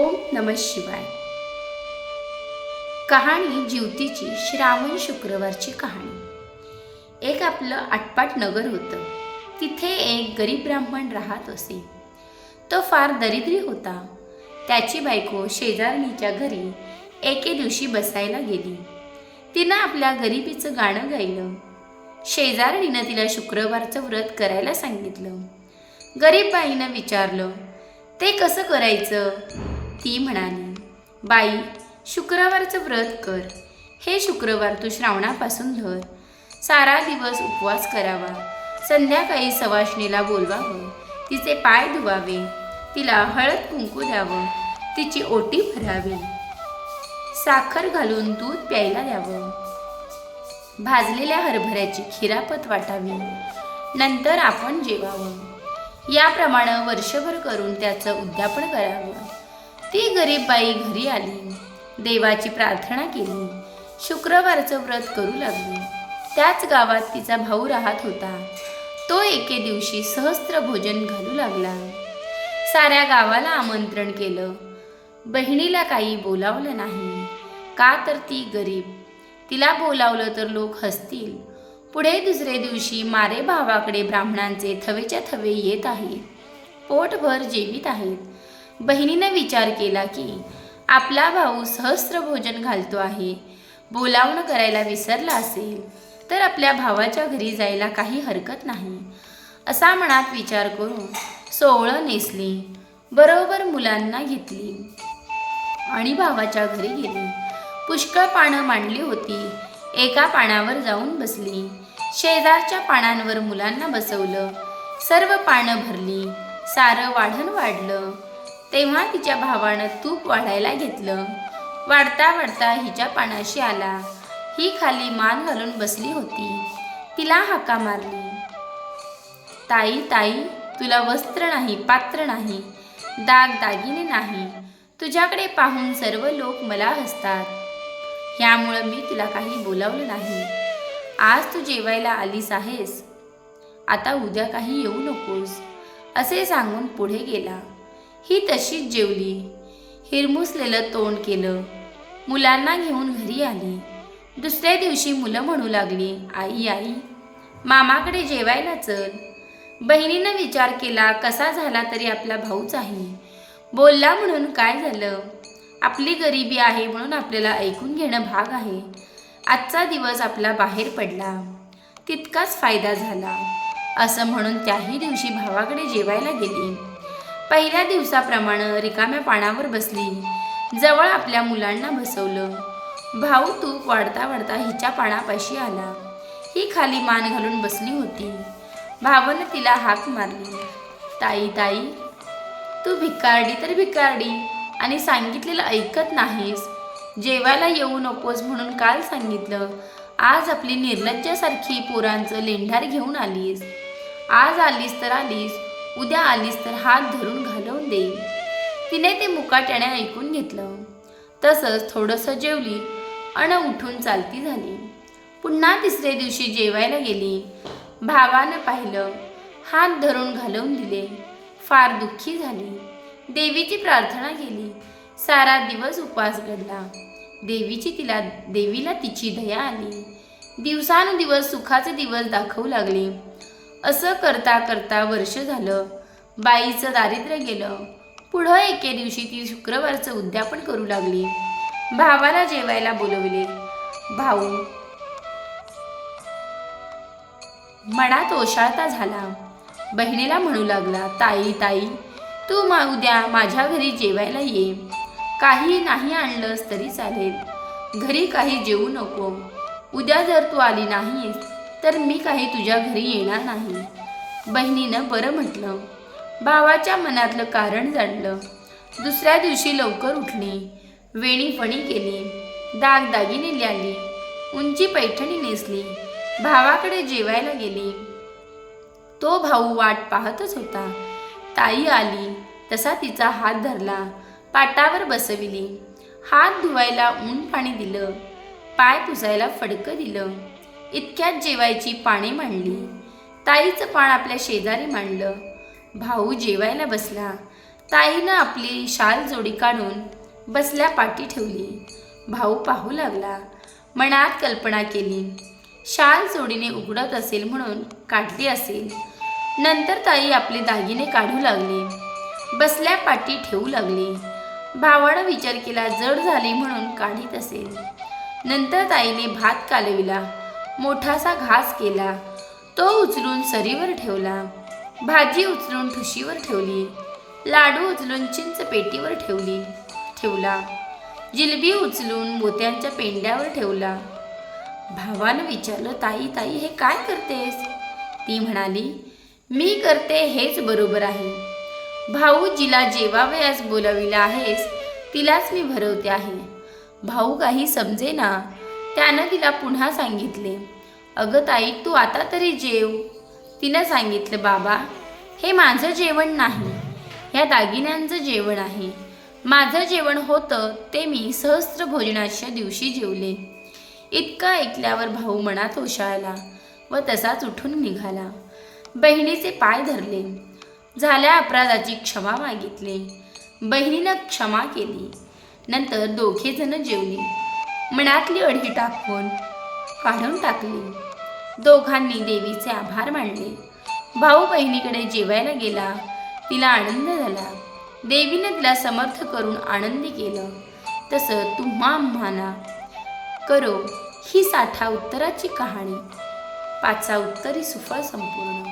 ओम नम शिवाय. कहाणी जीवतीची श्रावण शुक्रवारची कहाणी. एक आपलं आटपाट नगर होतं. तिथे एक गरीब ब्राह्मण राहत असे. तो फार दरिद्री होता. त्याची बायको शेजारणीच्या घरी एके दिवशी बसायला गेली. तिनं आपल्या गरिबीचं गाणं गायलं. शेजारणीनं तिला शुक्रवारचं व्रत करायला सांगितलं. गरीब बाईनं विचारलं ते कसं करायचं? ती म्हणाली बाई शुक्रवारचं व्रत कर. हे शुक्रवार तू श्रावणापासून धर. सारा दिवस उपवास करावा. संध्याकाळी सवाशणीला बोलवावं. तिचे पाय धुवावे. तिला हळद कुंकू द्यावं. तिची ओटी भरावी. साखर घालून दूध प्यायला द्यावं. भाजलेल्या हरभऱ्याची खिरापत वाटावी. नंतर आपण जेवावं. याप्रमाणे वर्षभर करून त्याचं उद्यापन करावं. ती गरीब बाई घरी आली. देवाची प्रार्थना केली. शुक्रवारचं व्रत करू लागली. त्याच गावात तिचा भाऊ राहत होता. तो एके दिवशी सहस्त्र भोजन घालू लागला. साऱ्या गावाला आमंत्रण केलं. बहिणीला काही बोलावलं नाही. का तर ती गरीब? तिला बोलावलं तर लोक हसतील. पुढे दुसरे दिवशी मारे भावाकडे ब्राह्मणांचे थवेच्या थवे येत आहेत. पोटभर जेवीत आहेत. बहिणीनं विचार केला की आपला भाऊ सहस्त्र भोजन घालतो आहे. बोलावणं करायला विसरला असेल तर आपल्या भावाच्या घरी जायला काही हरकत नाही. असा मनात विचार करून सोवळं नेसली बरोबर मुलांना घेतली आणि भावाच्या घरी गेली. पुष्कळ पानं मांडली होती. एका पानावर जाऊन बसली. शेजारच्या पानांवर मुलांना बसवलं. सर्व पानं भरली. सारं वाढण वाढलं. तेव्हा तिच्या भावानं तूप वाढायला घेतलं. वाढता वाढता हिच्या पानाशी आला. ही खाली मान घालून बसली होती. तिला हाका मारली. ताई ताई तुला वस्त्र नाही पात्र नाही. दाग दागिने नाही. तुझ्याकडे पाहून सर्व लोक मला हसतात. ह्यामुळं मी तुला काही बोलावलं नाही. आज तू जेवायला आलीस आहेस. आता उद्या काही येऊ नकोस. असे सांगून पुढे गेला. ही तशीच जेवली. हिरमुसलेलं तोंड केलं. मुलांना घेऊन घरी आली. दुसऱ्या दिवशी मुलं म्हणू लागली आई आई मामाकडे जेवायला चल. बहिणीनं विचार केला कसा झाला तरी आपला भाऊच आहे. बोलला म्हणून काय झालं? आपली गरिबी आहे म्हणून आपल्याला ऐकून घेणं भाग आहे. आजचा दिवस आपला बाहेर पडला. तितकाच फायदा झाला. असं म्हणून त्याही दिवशी भावाकडे जेवायला गेली. पहिल्या दिवसाप्रमाणे रिकाम्या पानावर बसली. जवळ आपल्या मुलांना बसवलं. भाऊ तूप वाढता वाढता हिच्या पानापाशी आला. ही खाली मान घालून बसली होती. भावानं तिला हाक मारली. ताई ताई तू भिकारडी तर भिकारडी आणि सांगितलेलं ऐकत नाहीस. जेवायला येऊ नकोस म्हणून काल सांगितलं. आज आपली निर्लज्जासारखी पोरांचं लेंढार घेऊन आलीस. आज आलीस तर आलीस. उद्या आलीस तर हात धरून घालवून देईन. तिने ते मुकाट्याने ऐकून घेतलं. तसंच थोडंसं जेवली आणि उठून चालती झाली. पुन्हा तिसऱ्या दिवशी जेवायला गेली. भावानं पाहिलं हात धरून घालवून दिले. फार दुःखी झाली. देवीची प्रार्थना केली. सारा दिवस उपवास घडला. देवीची तिला देवीला तिची दया आली. दिवसानुदिवस सुखाचे दिवस दाखवू लागले. असं करता करता वर्ष झालं. बाईचं दारिद्र्य गेलं. पुढं एके दिवशी ती शुक्रवारचं उद्यापन करू लागली. भावाला जेवायला बोलवले. भाऊ मनात ओशाळता झाला. बहिणीला म्हणू लागला ताई ताई तू मा उद्या माझ्या घरी जेवायला ये. काही नाही आणलंस तरी चालेल. घरी काही जेवू नको. उद्या जर तू आली नाहीस तर मी काही तुझ्या घरी येणार नाही. बहिणीनं बरं म्हटलं. भावाच्या मनातलं कारण जाणलं. दुसऱ्या दिवशी लवकर उठली. वेणी फणी केली. दागदागिने ल्याली. उंची पैठणी नेसली. भावाकडे जेवायला गेली. तो भाऊ वाट पाहतच होता. ताई आली. तसा तिचा हात धरला. पाटावर बसविली. हात धुवायला ऊन पाणी दिलं. पाय पुसायला फडकं दिलं. इतक्यात जेवायची पाने मांडली. ताईचं पान आपल्या शेजारी मांडलं. भाऊ जेवायला बसला. ताईनं आपली शाल जोडी काढून बसल्या पाठी ठेवली. भाऊ पाहू लागला. मनात कल्पना केली. शाल जोडीने उघडत असेल म्हणून काढली असेल. नंतर ताई आपले दागिने काढू लागले. बसल्या पाठी ठेवू लागले. भावानं विचार केला जड झाली म्हणून काढीत असेल. नंतर ताईने भात कालविला. मोठासा घास केला. तो उचलून सरीवर ठेवला. भाजी उचलून ठुशीवर ठेवली. लाडू उचलून चिंच पेटीवर ठेवली ठेवला. जिलबी उचलून मोत्यांच्या पेंड्यावर ठेवला. भावानं विचारलं ताई ताई हे काय करतेस? ती म्हणाली मी करते हेच बरोबर आहे. भाऊ जिला जेवावयास बोलाविला आहेस तिलाच मी भरवते आहे. भाऊ काही समजे ना त्यानं तिला पुन्हा सांगितले अगं ताई तू आता तरी जेव. तिनं सांगितलं बाबा हे माझं जेवण नाही ह्या दागिन्यांचं जेवण आहे. माझं जेवण होतं ते मी सहस्त्र भोजनाच्या दिवशी जेवले. इतकं ऐकल्यावर भाऊ मनात ओशाळला व तसाच उठून निघाला. बहिणीचे पाय धरले. झाल्या अपराधाची क्षमा मागितली. बहिणीनं क्षमा केली. नंतर दोघेजणं जेवली. मनातली अढी टाकून काढून टाकली. दोघांनी देवीचे आभार मानले. भाऊ बहिणीकडे जेवायला गेला. तिला आनंद झाला. देवीने तिला समर्थ करून आनंदी केलं. तसं तुम्हा आम्हाला करो ही साठा उत्तराची कहाणी. पाचा उत्तरी सुफळ संपूर्ण.